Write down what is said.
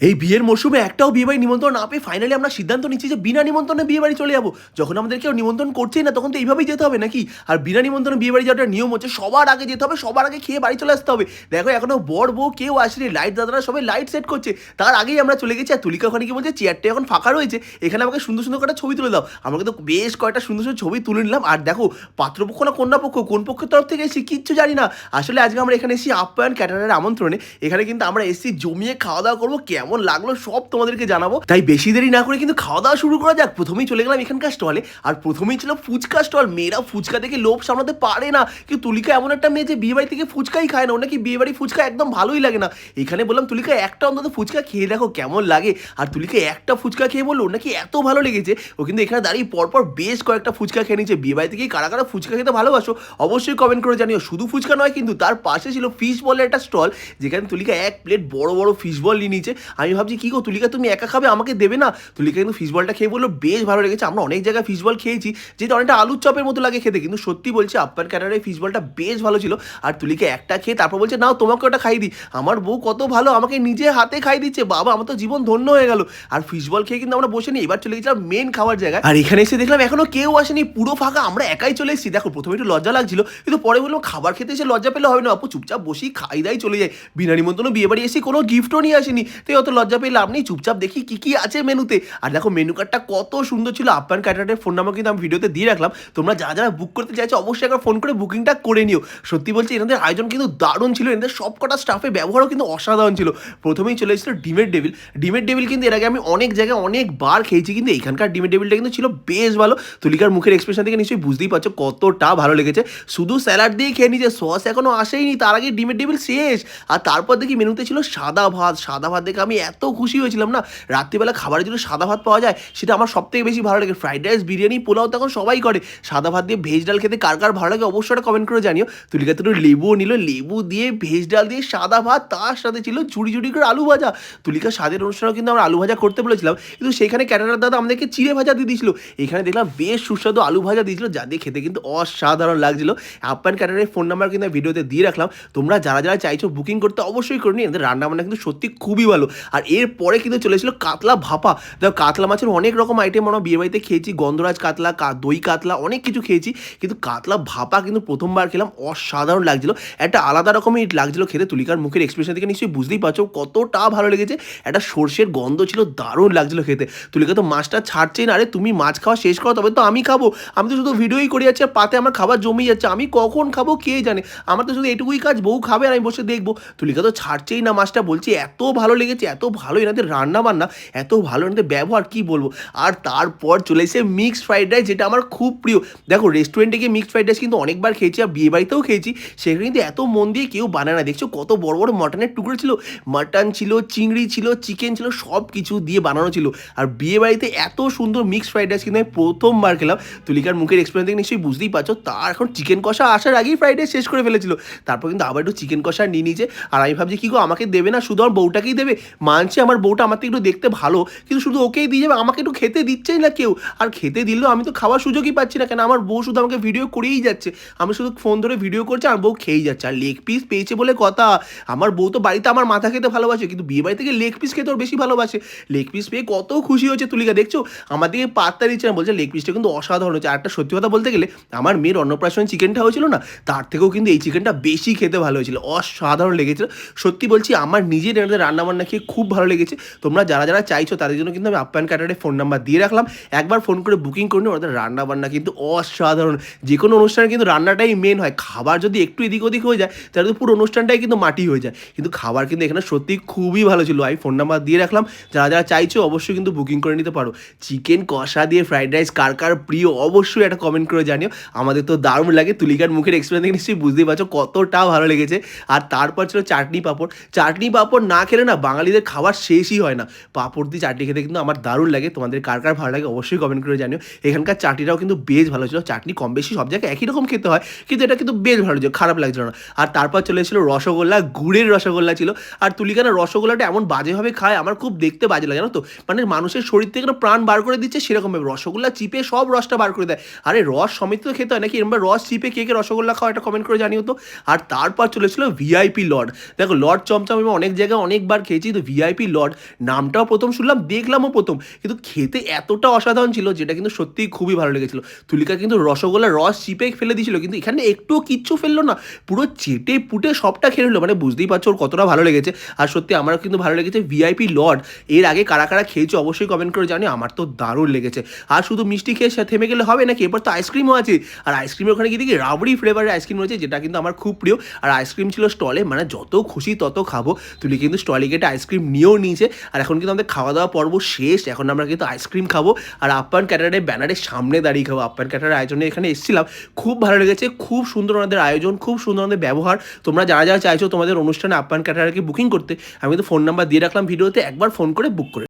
এই বিয়ের মরশুমে একটাও বিয়ে বাড়ি নিমন্ত্রণ না পেয়ে ফাইনালি আমরা সিদ্ধান্ত নিচ্ছি যে বিনা নিমন্ত্রণে বিয়ে বাড়ি চলে যাব। যখন আমাদের কেউ নিমন্ত্রণ করছেই না, তখন তো এইভাবেই যেতে হবে নাকি? আর বিনা নিমন্ত্রণে বিয়ে বাড়ি যাওয়ার নিয়ম হচ্ছে, সবার আগে যেতে হবে, সবার আগে খেয়ে বাড়ি চলে আসতে হবে। দেখো, এখনও বর, বউ, কেউ আসেনি লাইট দাদারা সবাই লাইট সেট করছে। তার আগেই আমরা চলে গেছি, আর তুলিকা ওখানে কি বলছে চেয়ারটা এখন ফাঁকা রয়েছে, এখানে আমাকে সুন্দর সুন্দর কটা ছবি তুলে দাও। আমাকে তো বেশ কয়েকটা সুন্দর সুন্দর ছবি তুলে নিলাম। আর দেখো, পাত্রপক্ষ না কন্যা পক্ষ, কোন পক্ষের তরফ থেকে এসেছি কিচ্ছু জানি না। আসলে আজকে আমরা এখানে এসেছি আপ্যায়ন ক্যাটারের আমন্ত্রণে। এখানে কিন্তু আমরা এসেছি, জমিয়ে খাওয়া দাওয়া করব, কেমন লাগল সব তোমাদেরকে জানাব। তাই বেশি দেরি না করে কিন্তু খাওয়া দাওয়া শুরু করা যাক। প্রথমেই চলে গেলাম এখানকার স্টলে। আর প্রথমেই ছিল ফুচকা স্টল। মেয়েরা ফুচকা থেকে লোভ সামলাতে পারে না। কিন্তু তুলিকা এমন একটা মেয়ে যে বিয়ে বাড়ি থেকে ফুচকাই খায় না। ওর নাকি বিয়ে বাড়ি ফুচকা একদম ভালোই লাগে না। এখানে বললাম, তুলিকা, একটা অন্তত ফুচকা খেয়ে দেখো কেমন লাগে। আর তুলিকা একটা ফুচকা খেয়ে বলল নাকি এত ভালো লেগেছে। ও কিন্তু এখানে দাঁড়িয়ে পরপর বেশ কয়েকটা ফুচকা খেয়ে নিয়েছে। বিয়ে বাড়ি থেকে কারা কারা ফুচকা খেতে ভালোবাসো, অবশ্যই কমেন্ট করে জানিও। শুধু ফুচকা নয়, কিন্তু তার পাশে ছিল ফিশ বলের একটা স্টল যেখানে তুলিকা এক প্লেট বড় বড় ফিশ বল নিয়ে নিয়েছে। আমি ভাবছি, কী গো, তুলিকা তুমি একা খাবে? আমাকে দেবে না? তুলিকা কিন্তু ফিশ বলটা খেয়ে বলল, বেশ ভালো লেগেছে। আমরা অনেক জায়গায় ফিশ বল খেয়েছি, যেটা অনেকটা আলুর চপের মতো লাগে খেতে। কিন্তু সত্যি বলছি আপ্পার ক্যাটারের ফিশ বলটা বেশ ভালো ছিল। আর তুলিকা একটা খেয়ে তারপর বলছে, নাও, তোমাকে ওটা খাই দিই। আমার বউ কত ভালো, আমাকে নিজে হাতে খাই দিচ্ছে। বাবা, আমার তো জীবন ধন্য হয়ে গেল। আর ফিশ বল খেয়ে কিন্তু আমরা বসে নি এবার চলে গেছিলাম মেন খাওয়ার জায়গায়। আর এখানে এসে দেখলাম, এখনও কেউ আসেনি, পুরো ফাঁকা। আমরা একাই চলে এসেছি। দেখো, প্রথমে একটু লজ্জা লাগছিল, কিন্তু পরে বললাম, খাবার খেতে এসে লজ্জা পেলে হবে না, আপু। চুপচাপ বসি খাই দাই চলে যায় বিনা নিমন্ত্রণ বিয়ে বাড়ি এসে কোনো গিফটও নিয়ে আসেনি। তো অত লজ্জা পেয়ে লাভ নেই, চুপচাপ দেখি কি কি আছে মেনুতে। আর দেখো মেনু কার্ডটা কত সুন্দর ছিল। আপ্যান ক্যাটারের ফোন নাম্বার কিন্তু আমি ভিডিওতে দিয়ে রাখলাম। তোমরা যারা যারা বুক করতে চাইছো, অবশ্যই একবার ফোন করে বুকিংটা করে নিও। সত্যি বলছি এনাদের আয়োজন কিন্তু দারুণ ছিল। এনাদের সব কটা স্টাফের ব্যবহারও কিন্তু অসাধারণ ছিল। প্রথমেই চলে এসেছিল ডিমের ডেভিল ডিমের ডেভিল কিন্তু এর আগে আমি অনেক জায়গায় অনেকবার খেয়েছি, কিন্তু এখানকার ডিমের ডেভিলটা কিন্তু ছিল বেশ ভালো। তুলিকার মুখের এক্সপ্রেশন থেকে নিশ্চয়ই বুঝতেই পারছ কতটা ভালো লেগেছে। শুধু স্যালাড দিয়ে খেয়ে নিয়েছে সস এখনও আসেইনি। তার আগে ডিমের ডেভিল শেষ। আর তারপর দেখি মেনুতে ছিল সাদা ভাত। সাদা ভাত দেখে আমি এত খুশি হয়েছিলাম না। রাত্রিবেলা খাবারের জন্য সাদা ভাত পাওয়া যায়, সেটা আমার সব থেকে বেশি ভালো লাগে। ফ্রাইড রাইস, বিরিয়ানি, পোলাও তখন সবাই করে। সাদা ভাত দিয়ে ভেজ ডাল খেতে কার কার ভালো লাগে অবশ্যই একটা কমেন্ট করে জানিও। তুলিকা তো লেবু নিল, লেবু দিয়ে ভেজ ডাল দিয়ে সাদা ভাত, তার সাথে ছিল ঝুড়ি ঝুড়ি করে আলু ভাজা। তুলিকা স্বাদের অনুষ্ঠানেও কিন্তু আমরা আলু ভাজা করতে বলেছিলাম, কিন্তু সেখানে ক্যানাডার দাদা আমাদেরকে চিড়ে ভাজা দিয়ে দিয়েছিল। এখানে দেখলাম বেশ সুস্বাদু আলু ভাজা দিয়েছিল, যা দিয়ে খেতে কিন্তু অসাধারণ লাগছিল। আপ্যান ক্যাটারের ফোন নাম্বার কিন্তু ভিডিওতে দিয়ে রাখলাম। তোমরা যারা যারা চাইছো বুকিং করতে অবশ্যই করে নিই রান্না বান্না কিন্তু সত্যি খুবই ভালো। আর এরপরে কিন্তু চলেছিল কাতলা ভাপা। দেখো কাতলা মাছের অনেক রকম আইটেম আমরা বিয়ে বাড়িতে খেয়েছি, গন্ধরাজ কাতলা দই কাতলা, অনেক কিছু খেয়েছি। কিন্তু কাতলা ভাপা কিন্তু প্রথমবার খেলাম, অসাধারণ লাগছিল। একটা আলাদা রকমই লাগছিল খেতে, তুলিকার মুখের এক্সপ্রেশন থেকে নিশ্চয়ই বুঝতেই পারছ কতটা ভালো লেগেছে। একটা সর্ষের গন্ধ ছিল, দারুণ লাগছিল খেতে। তুলিকা তো মাছটা ছাড়ছেই না, আরে তুমি মাছ খাওয়া শেষ করো, তবে তো আমি খাব। আমি তো শুধু ভিডিওই করে যাচ্ছি, আর পাতে আমার খাবার জমে যাচ্ছে, আমি কখন খাব কে জানে? আমার তো শুধু এটুকুই কাজ, বউ খাবে আর আমি বসে দেখব। তুলিকা তো ছাড়ছেই না মাছটা, বলছি এত ভালো লেগেছে এত ভালো এনাদের রান্না বান্না এত ভালো এনাদের ব্যবহার, কি বলব? আর তারপর চলে এসে মিক্সড ফ্রাইড রাইস যেটা আমার খুব প্রিয়। দেখো রেস্টুরেন্টে গিয়ে মিক্সড ফ্রাইড রাইস কিন্তু অনেকবার খেয়েছি আর বিয়ে বাড়িতেও খেয়েছি। সেখানে কিন্তু এত মন দিয়ে কেউ বানায় না। দেখছ, কত বড় বড় মাটনের টুকরো ছিল? মাটন ছিল, চিংড়ি ছিল চিকেন ছিল সব কিছু দিয়ে বানানো ছিল। আর বিয়ে বাড়িতে এত সুন্দর মিক্সড ফ্রাইড রাইস কিন্তু আমি প্রথমবার খেলাম। তুলিকার মুখের এক্সপিরিয়েন্স থেকে নিশ্চয়ই বুঝতেই পারছ তার এখন চিকেন কষা আসার আগেই ফ্রাইড রাইস শেষ করে ফেলেছিল। তারপর কিন্তু আবার একটু চিকেন কষা নিয়ে নিয়েছে। আর আমি ভাবছি, কি গো, আমাকে দেবে না? শুধু আমার বউটাকেই দেবে? মানছে আমার বউটা আমার থেকে একটু দেখতে ভালো, কিন্তু শুধু ওকেই দিয়ে যাবে, আমাকে একটু খেতে দিচ্ছেই না কেউ। আর খেতে দিলেও আমি তো খাওয়ার সুযোগই পাচ্ছি না, কেন আমার বউ শুধু আমাকে ভিডিও করেই যাচ্ছে। আমি শুধু ফোন ধরে ভিডিও করছি আর বউ খেয়েই যাচ্ছে। আর লেগ পিস পেয়েছে বলে কথা। আমার বউ তো বাড়িতে আমার মাথা খেতে ভালোবাসে, কিন্তু বিয়ে বাড়ি থেকে লেগ পিস খেতে ওর বেশি ভালোবাসে। লেগ পিস পেয়ে কত খুশি হয়েছে তুলিকা, দেখছ? আমার দিকে পাত্তা দিচ্ছে না, বলছে লেগ পিসটা কিন্তু অসাধারণ হচ্ছে আর একটা সত্যি কথা বলতে গেলে, আমার মেয়ের অন্নপ্রাশন চিকেনটা হয়েছিল না, তার থেকেও কিন্তু এই চিকেনটা বেশি খেতে ভালো হয়েছিল, অসাধারণ লেগেছিল। সত্যি বলছি, আমার নিজের রান্নাবান্না খেয়ে খুব ভালো লেগেছে। তোমরা যারা যারা চাইছো তাদের জন্য কিন্তু আমি আপ্যায়ন ক্যাটারের ফোন নাম্বার দিয়ে রাখলাম। একবার ফোন করে বুকিং করে নিও, ওদের রান্নাবান্না কিন্তু অসাধারণ। যে কোনো অনুষ্ঠানে কিন্তু রান্নাটাই মেন হয়। খাবার যদি একটু এদিক ওদিক হয়ে যায়, তাহলে তো পুরো অনুষ্ঠানটাই কিন্তু মাটি হয়ে যায়। কিন্তু খাবার কিন্তু এখানে সত্যি খুবই ভালো ছিল। আমি ফোন নাম্বার দিয়ে রাখলাম। যারা যারা চাইছো অবশ্যই কিন্তু বুকিং করে নিতে পারো। চিকেন কষা দিয়ে ফ্রাইড রাইস কার কার প্রিয় অবশ্যই একটা কমেন্ট করে জানিও। আমাদের তো দারুণ লাগে। তুলিকার মুখের এক্সপিরিয়েন্স থেকে নিশ্চয়ই বুঝতেই পারছ কতটা ভালো লেগেছে। আর তারপর ছিল চাটনি পাঁপড়। চাটনি পাঁপড় না খেলে না বাঙালিদের খাবার শেষই হয় না। পাঁপড় দিয়ে চাটনি খেতে কিন্তু আমার দারুণ লাগে। তোমাদের কার কার ভালো লাগে অবশ্যই কমেন্ট করে জানিও। এখানকার চাটনিটাও কিন্তু বেশ ভালো ছিল। চাটনি কম বেশি সব জায়গায় একই রকম খেতে হয়, কিন্তু এটা কিন্তু বেশ ভালো ছিল, খারাপ লাগছিল না। আর তারপর চলে এসেছিল রসগোল্লা, গুড়ের রসগোল্লা ছিল। আর তুলিকানা রসগোল্লাটা এমন বাজেভাবে খায়, আমার খুব দেখতে বাজে লাগে, জানো তো? মানে মানুষের শরীর থেকে প্রাণ বার করে দিচ্ছে সেরকমভাবে রসগোল্লা চিপে সব রসটা বার করে দেয়। আরে রস সমেত তো খেতে হয় নাকি? এরকম রস চিপে কে কে রসগোল্লা খাওয়া এটা কমেন্ট করে জানিও তো। আর তারপর চলেছিল ভিআইপি লর্ড দেখো লর্ড চমচম, আমি অনেক জায়গায় অনেকবার খেয়েছি তো ভিআইপি লর্ড নামটাও প্রথম শুনলাম, দেখলামও প্রথম। কিন্তু খেতে এতটা অসাধারণ ছিল, যেটা কিন্তু সত্যিই খুবই ভালো লেগেছিল। তুলিকা কিন্তু রসগোল্লার রস চিপে ফেলে দিয়েছিল, কিন্তু এখানে একটুও কিচ্ছু ফেলল না। পুরো চেটে পুটে সবটা খেয়ে নিলো মানে বুঝতেই পারছ ওর কতটা ভালো লেগেছে। আর সত্যি আমারও কিন্তু ভালো লেগেছে ভিআইপি লর্ড এর আগে কারা কারা খেয়েছো অবশ্যই কমেন্ট করে জানি আমার তো দারুণ লেগেছে। আর শুধু মিষ্টি খেয়ে থেমে গেলে হবে নাকি? এরপর তো আইসক্রিমও আছে। আর আইসক্রিমের ওখানে গিয়ে দেখি রাবড়ি ফ্লেভারের আইসক্রিম রয়েছে, যেটা কিন্তু আমার খুব প্রিয়। আর আইসক্রিম ছিল স্টলে মানে যত খুশি তত খাব। তুলি কিন্তু স্টলে গেটে আইসক্রিম নিয়েও নিয়েছে। আর এখন কিন্তু আমাদের খাওয়া দাওয়া পর্ব শেষ। এখন আমরা কিন্তু আইসক্রিম খাব। আর আপ্যান ক্যাটারের ব্যানারের সামনে দাঁড়িয়ে খাব। আপ্যান ক্যাটারের আয়োজনে এখানে এসেছিলাম। খুব ভালো লেগেছে। খুব সুন্দর ওনাদের আয়োজন। খুব সুন্দর ওনাদের ব্যবহার। তোমরা যারা যারা চাইছো তোমাদের অনুষ্ঠানে আপ্যান ক্যাটারকে বুকিং করতে, আমি তো ফোন নাম্বার দিয়ে রাখলাম ভিডিওতে। একবার ফোন করে বুক করে